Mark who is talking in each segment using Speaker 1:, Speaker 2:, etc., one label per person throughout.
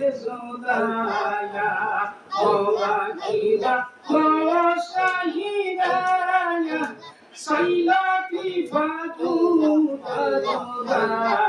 Speaker 1: Resulaya, Ovakida, a Sailati Fatu, Adonai.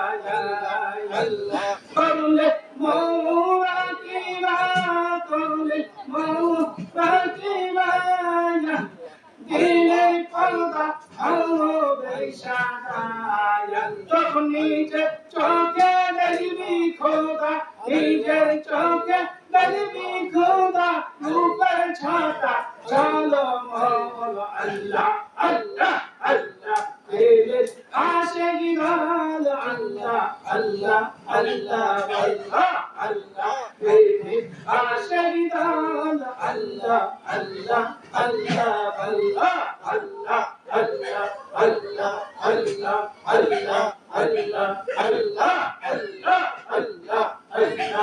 Speaker 1: নিজের চোখে দেখবি খোদা রূপের ছাতা চলো মল আল্লাহ আল্লাহ আল্লাহ দিলে আসে গিরাল আল্লাহ আল্লাহ আল্লাহ আল্লাহ আল্লাহ দিলে আসে গিরাল আল্লাহ আল্লাহ আল্লাহ আল্লাহ আল্লাহ আল্লাহ আল্লাহ আল্লাহ আল্লাহ আল্লাহ আল্লাহ আল্লাহ আল্লাহ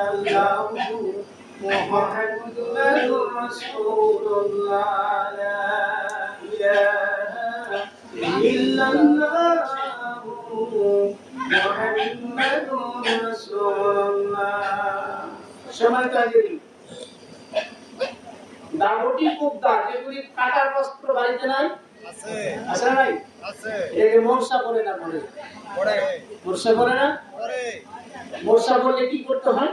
Speaker 1: ইল্লাল্লাহ محمد رسول الله لا إله إلا الله محمد رسول الله সময় কাজে দামটি কুবদা যেগুলি কাটার বস্ত্র বাড়িতে নাই
Speaker 2: আছে
Speaker 1: আছে না নাই
Speaker 2: আছে
Speaker 1: এটাকে মর্ষা করে না বলে
Speaker 2: পরে
Speaker 1: মর্ষা করে না
Speaker 2: পরে
Speaker 1: মর্ষা বললে কি করতে হয়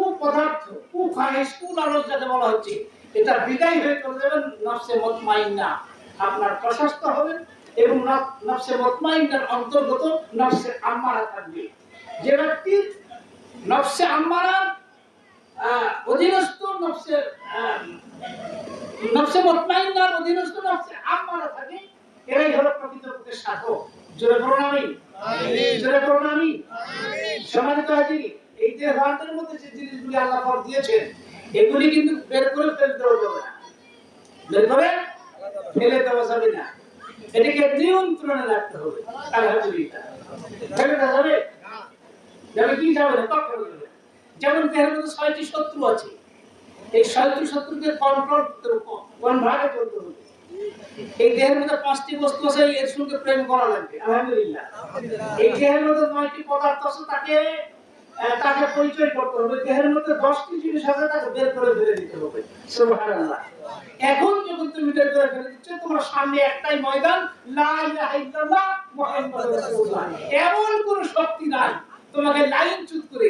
Speaker 1: কুপদার্থ কুখাহেস কুলারস যাকে বলা হচ্ছে এটা বিদায় হয়ে চলে যাবেন নফসে মতমাইন্না। আপনার প্রশস্ত হবে এবং নফসে মতমাইন্নার অন্তর্গত নফসে আম্মারা থাকবে। যে ব্যক্তির নফসে আম্মারা অধীনস্থ নফসে নফসে মতমাইন্নার অধীনস্থ নফসে আম্মারা থাকে এরাই হলো প্রকৃতপক্ষে সাধক। জোরে প্রণামী জোরে প্রণামী
Speaker 2: আমিন।
Speaker 1: হাজিরি এগুলি কিন্তু বের করে না। বের করে ফেলে দেওয়া যাবে না। এটাকে নিয়ন্ত্রণে রাখতে হবে যেমন ছয়টি শত্রু আছে। এই ছয়টি শত্রুকে কন্ট্রোল কোন ভাগে চলতে হবে। এই দেহের মধ্যে পাঁচটি বস্তু আছে, এর সঙ্গে প্রেম করা লাগবে, আলহামদুলিল্লাহ। এই দেহের মধ্যে নয়টি পদার্থ আছে, তাকে তাকে পরিচয় করতে হবে। দেহের মধ্যে দশটি জিনিস আছে, তাকে বের করে দিতে হবে। এখন যখন তুমি বের করে ফেলে দিচ্ছ, তোমার সামনে একটাই ময়দান এমন কোন শক্তি নাই। তোমাকে লাইন চুত করে